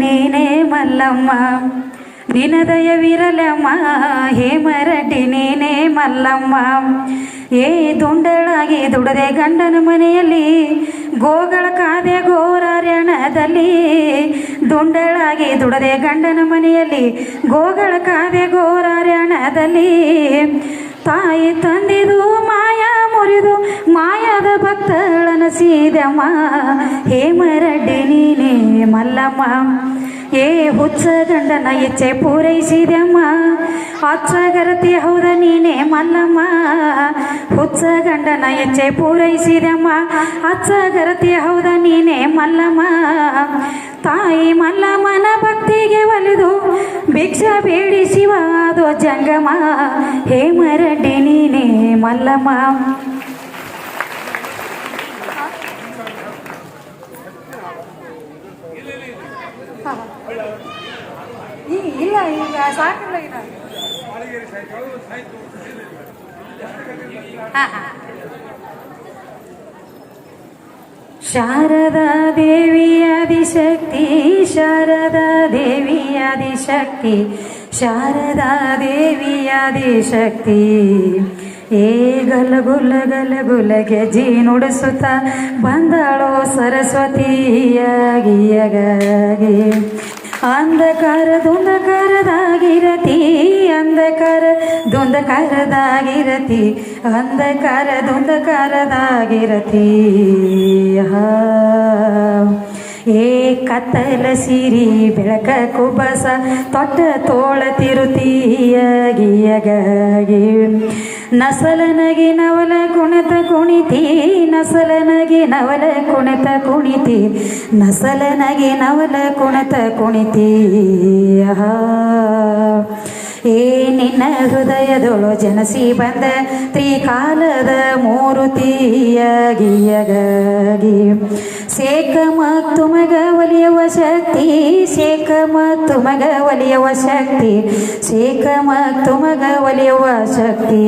ನೀನೇ ಮಲ್ಲಮ್ಮ ನಿನ ದಯವಿರಲಮ್ಮ. ಹೇಮರಡ್ಡಿ ನೀನೇ ಮಲ್ಲಮ್ಮ, ಏ ದುಂಡಳಾಗಿ ದುಡದೆ ಗಂಡನ ಮನೆಯಲ್ಲಿ, ಗೋಗಳ ಕಾದೆ ಗೋರಾರ್ಯಣದಲ್ಲಿ. ದುಂಡಳಾಗಿ ದುಡದೆ ಗಂಡನ ಮನೆಯಲ್ಲಿ, ಗೋಗಳ ಕಾದೆ ಗೋರಾರ್ಯಣದಲ್ಲಿ. ತಾಯಿ ತಂದಿದು, ಮಾಯ ಮುರಿದು, ಮಾಯದ ಭಕ್ತಳನ ಸೀದಮ್ಮ. ಹೇಮರಡ್ಡಿ ನೀನೇ ಮಲ್ಲಮ್ಮ ಏ ಹುಚ್ಚ ಗಂಡನ ಇಚ್ಛೆ ಪೂರೈಸಿದೆಮ್ಮ. ಅಚ್ಚಗರತಿ ಹೌದ ನೀನೇ ಮಲ್ಲಮ್ಮ. ಹುಚ್ಚ ಗಂಡನ ಇಚ್ಛೆ ಪೂರೈಸಿದೆಮ್ಮ. ಅಚ್ಚಗರತಿ ಹೌದ ನೀನೇ ಮಲ್ಲಮ್ಮ. ತಾಯಿ ಮಲ್ಲಮ್ಮನ ಭಕ್ತಿಗೆ ಒಲಿದು ಭಿಕ್ಷ ಬೇಡಿ ಶಿವ ಅದು ಜಂಗಮ ಹೇಮರಡ್ಡಿ ನೀನೇ ಮಲ್ಲಮ್ಮ ಈ- ಇಲ್ಲ ಶಾರದಾ ದೇವಿ ಆದಿಶಕ್ತಿ ಶಾರದಾ ದೇವಿ ಆದಿಶಕ್ತಿ ಶಾರದಾ ದೇವಿ ಆದಿಶಕ್ತಿ ಏ ಗಲ ಗುಲ ಗಲ ಗುಲ ಗೆಜಿ ನುಡಿಸುತ್ತ ಬಂದಳೋ ಸರಸ್ವತಿಯಾಗಿಯಗಾಗಿ ಅಂಧಕಾರ ದುಂದಕಾರದಾಗಿರತಿ ಅಂಧಕಾರ ದುಂದಕಾರದಾಗಿರತಿ ಅಂಧಕಾರ ದುಂದಕಾರದಾಗಿರತಿ ಹಾ. ಏ ಕತ್ತಲ ಸಿರಿ ಬೆಳಕ ಕುಬಸ ತೊಟ್ಟ ತೋಳ ತಿರುತಿಯಾಗಿಯಗಾಗಿ ನಸಲನಗಿ ನವಲ ಕುಣಿತ ಕುಣಿತಿ, ನಸಲನಗಿ ನವಲ ಕುಣಿತ ಕುಣಿತಿ, ನಸಲನಗಿ ನವಲ ಕುಣಿತ ಕುಣಿತಿ. ಏ ನಿನ್ನ ಹೃದಯದೊಳು ಜನಸಿ ಬಂದ ತ್ರಿಕಾಲದ ಮೂರುತಿಯಾಗಿಯಗಾಗಿ ಸೇಕ ಮತ್ತು ಮಗ ಒಲಿಯುವ ಶಕ್ತಿ ಶೇಖ ಮತ್ತು ಮಗ ಒಲಿಯುವ ಶಕ್ತಿ. ಶೇಖ ಮತ್ತು ಮಗ ಒಲಿಯುವ ಶಕ್ತಿ.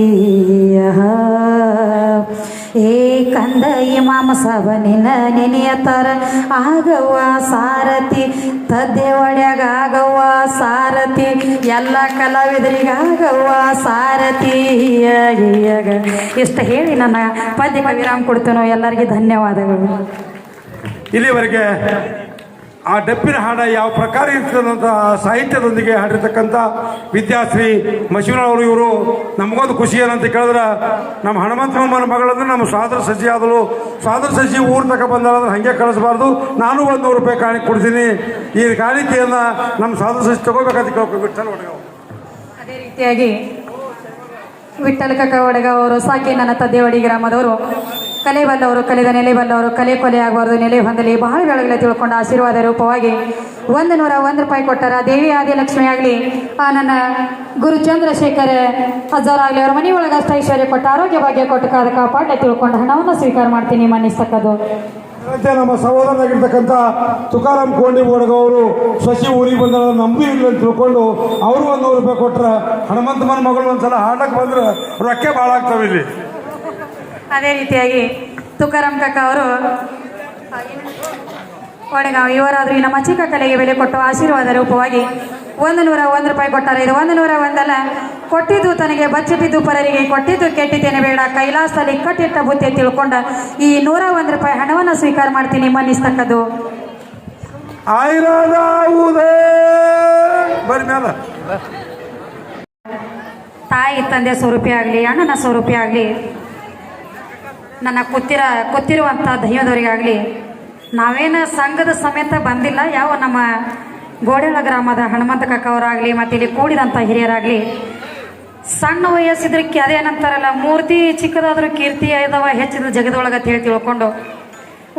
ಏ ಕಂದ ಇಮಾಮ ಸವನಿನ ನೆನೆಯತರ ಆಗವ್ವ ಸಾರಥಿ ತದ್ದೆ ಒಳ್ಯಾಗ ಆಗವ್ವ ಸಾರಥಿ. ಎಲ್ಲ ಕಲಾವಿದರಿಗಾಗವ್ವ ಸಾರಥಿ ಇಷ್ಟ ಹೇಳಿ ನನ್ನ ಪದ್ಯಕ್ಕೆ ವಿರಾಮ ಕೊಡ್ತೇನೋ ಎಲ್ಲರಿಗೆ ಧನ್ಯವಾದಗಳು. ಇಲ್ಲಿವರೆಗೆ ಆ ಡಪ್ಪಿನ ಹಾಡ ಯಾವ ಪ್ರಕಾರ ಇರ್ತದಂತಹ ಸಾಹಿತ್ಯದೊಂದಿಗೆ ಹಾಡಿರ್ತಕ್ಕಂಥ ವಿದ್ಯಾಶ್ರೀ ಮಶಿವನವರು ಇವರು ನಮಗೊಂದು ಖುಷಿ ಏನಂತ ಕೇಳಿದ್ರೆ, ನಮ್ಮ ಹನುಮಂತ ಹನುಮಂತಮ್ಮನ ಮಗಳಂದ್ರೆ ನಮ್ಮ ಸಾದರ ಸಚಿವ ಆದಳು. ಸಾದರ ಸಚಿವ ಊರ್ ತಕ ಬಂದಾಳಂದ್ರೆ ಹಾಗೆ ಕಳಿಸಬಾರ್ದು. ನಾನು ಒಂದು ನೂರು ರೂಪಾಯಿ ಕಾಣಿಕೆ ಕೊಡ್ತೀನಿ. ಈ ಕಾಣಿಕೆಯನ್ನು ನಮ್ಮ ಸಾದರ ಸಸಿ ತಗೋಬೇಕಂತ ಕೇಳ್ಕೊ ವಿಠಲ್ ಒಡಗವ್ ಅದೇ ರೀತಿಯಾಗಿ ವಿಠ್ಠಲ ಕಕ್ಕ ಒಡಗ ಅವರು ಸಾಕಿ ನನ್ನ ತದೇವಡಿ ಗ್ರಾಮದವರು. ಕಲೆ ಬಲ್ಲವರು ಕಲೆದ ನೆಲೆ ಬಲ್ಲವರು, ಕಲೆ ಕೊಲೆ ಆಗಬಾರ್ದು, ನೆಲೆ ಹೊಂದಲಿ. ಬಹಳ ಬೆಳಗಲೆ ತಿಳ್ಕೊಂಡು ಆಶೀರ್ವಾದ ರೂಪವಾಗಿ ಒಂದು ನೂರ ಒಂದು ರೂಪಾಯಿ ಕೊಟ್ಟಾರ ದೇವಿ ಆದಿ ಲಕ್ಷ್ಮಿ ಆಗಲಿ. ಆ ನನ್ನ ಗುರು ಚಂದ್ರಶೇಖರ ಹಜಾರಾಗಲಿ ಅವ್ರ ಮನೆ ಒಳಗೆ ಅಷ್ಟ ಐಶ್ವರ್ಯ ಕೊಟ್ಟು ಆರೋಗ್ಯ ಭಾಗ್ಯ ಕೊಟ್ಟು ಕಾದ ಕಾಪಾಡ ತಿಳ್ಕೊಂಡು ಹಣವನ್ನು ಸ್ವೀಕಾರ ಮಾಡ್ತೀನಿ ಮನ್ನಿಸ್ತಕ್ಕದು ನಮ್ಮ ಸಹೋದರನಾಗಿರ್ತಕ್ಕಂಥ ತುಕಾರಾಮ್ ಕೋಂಡಿ ಅವರು ಸಸಿ ಊರಿಗೆ ಬಂದ ನಂಬಿ ಇಲ್ಲ ಅಂತ ತಿಳ್ಕೊಂಡು ಅವರು ಒಂದು ನೂರು ರೂಪಾಯಿ ಕೊಟ್ರೆ ಮನ ಮಗಳು ಒಂದ್ಸಲ ಹಾಡಕ್ಕೆ ಬಂದ್ರೆ ರೊಕ್ಕ ಭಾಳ ಆಗ್ತಾವೆ ಇಲ್ಲಿ. ಅದೇ ರೀತಿಯಾಗಿ ತುಕಾರಾಮ್ ಕಕ್ಕ ಅವರು ಒಡೆಗಾಂವ್ ಇವರಾದರೂ ಈ ನಮ್ಮ ಚಿಕ್ಕ ಕಲೆಗೆ ಬೆಲೆ ಕೊಟ್ಟು ಆಶೀರ್ವಾದ ರೂಪವಾಗಿ ಒಂದು ನೂರ ಒಂದು ರೂಪಾಯಿ ಕೊಟ್ಟಾರೆ. ಇದು ಒಂದು ನೂರ ಒಂದಲ್ಲ ಕೊಟ್ಟಿದ್ದು ತನಗೆ ಬಚ್ಚಿಟ್ಟಿದ್ದು ಪರರಿಗೆ ಕೊಟ್ಟಿದ್ದು ಕೆಟ್ಟಿದ್ದೇನೆ ಬೇಡ ಕೈಲಾಸದಲ್ಲಿ ಕಟ್ಟಿಟ್ಟ ಬುತ್ತಿ ತಿಳ್ಕೊಂಡ ಈ ನೂರ ಒಂದು ರೂಪಾಯಿ ಹಣವನ್ನು ಸ್ವೀಕಾರ ಮಾಡ್ತೀನಿ ಮನ್ನಿಸ್ತಕ್ಕದ್ದು. ತಾಯಿ ತಂದೆ ಸ್ವರೂಪಿ ಆಗಲಿ ಅಣ್ಣನ ಸ್ವರೂಪಿ ಆಗಲಿ ನನ್ನ ಕೂತಿರ ಕೂತಿರುವಂಥ ದೈವದವರಿಗಾಗಲಿ, ನಾವೇನು ಸಂಘದ ಸಮೇತ ಬಂದಿಲ್ಲ, ಯಾವ ನಮ್ಮ ಗೋಡೆಳ ಗ್ರಾಮದ ಹನುಮಂತ ಕಕ್ಕವರಾಗಲಿ ಮತ್ತು ಇಲ್ಲಿ ಕೂಡಿದಂಥ ಹಿರಿಯರಾಗಲಿ, ಸಣ್ಣ ವಯಸ್ಸಿದ್ರಕ್ಕೆ ಅದೇನಂತಾರಲ್ಲ ಮೂರ್ತಿ ಚಿಕ್ಕದಾದ್ರೂ ಕೀರ್ತಿ ಇದಾವ ಹೆಚ್ಚಿದ ಜಗದೊಳಗೆ ಅಂತ ಹೇಳಿ ತಿಳ್ಕೊಂಡು,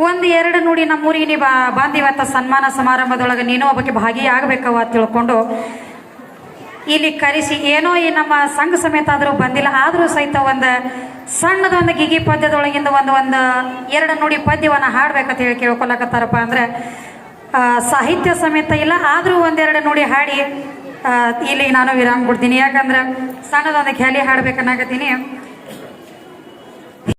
ಒಂದು ಎರಡು ನುಡಿ ನಮ್ಮೂರಿಗೆ ನೀ ಬಾ ಸನ್ಮಾನ ಸಮಾರಂಭದೊಳಗೆ ನೀನು ಒಬ್ಬಕ್ಕೆ ಭಾಗಿಯಾಗಬೇಕವ ತಿಳ್ಕೊಂಡು ಇಲ್ಲಿ ಕರೆಸಿ, ಏನೋ ಈ ನಮ್ಮ ಸಂಘ ಸಮೇತ ಆದರೂ ಬಂದಿಲ್ಲ. ಆದರೂ ಸಹಿತ ಒಂದು ಸಣ್ಣದೊಂದು ಗಿಗಿ ಪದ್ಯದೊಳಗಿಂದ ಒಂದು ಒಂದು ಎರಡು ನುಡಿ ಪದ್ಯವನ್ನು ಹಾಡ್ಬೇಕಂತ ಹೇಳಿ ಕೇಳ್ಕೊಳಕತ್ತಾರಪ್ಪ ಅಂದ್ರೆ ಸಾಹಿತ್ಯ ಸಮೇತ ಇಲ್ಲ, ಆದರೂ ಒಂದೆರಡು ನುಡಿ ಹಾಡಿ ಇಲ್ಲಿ ನಾನು ವಿರಾಮ ಕೊಡ್ತೀನಿ ಯಾಕಂದ್ರೆ ಸಣ್ಣದೊಂದು ಖ್ಯಾಲಿ ಹಾಡ್ಬೇಕನ್ನಾಗತ್ತೀನಿ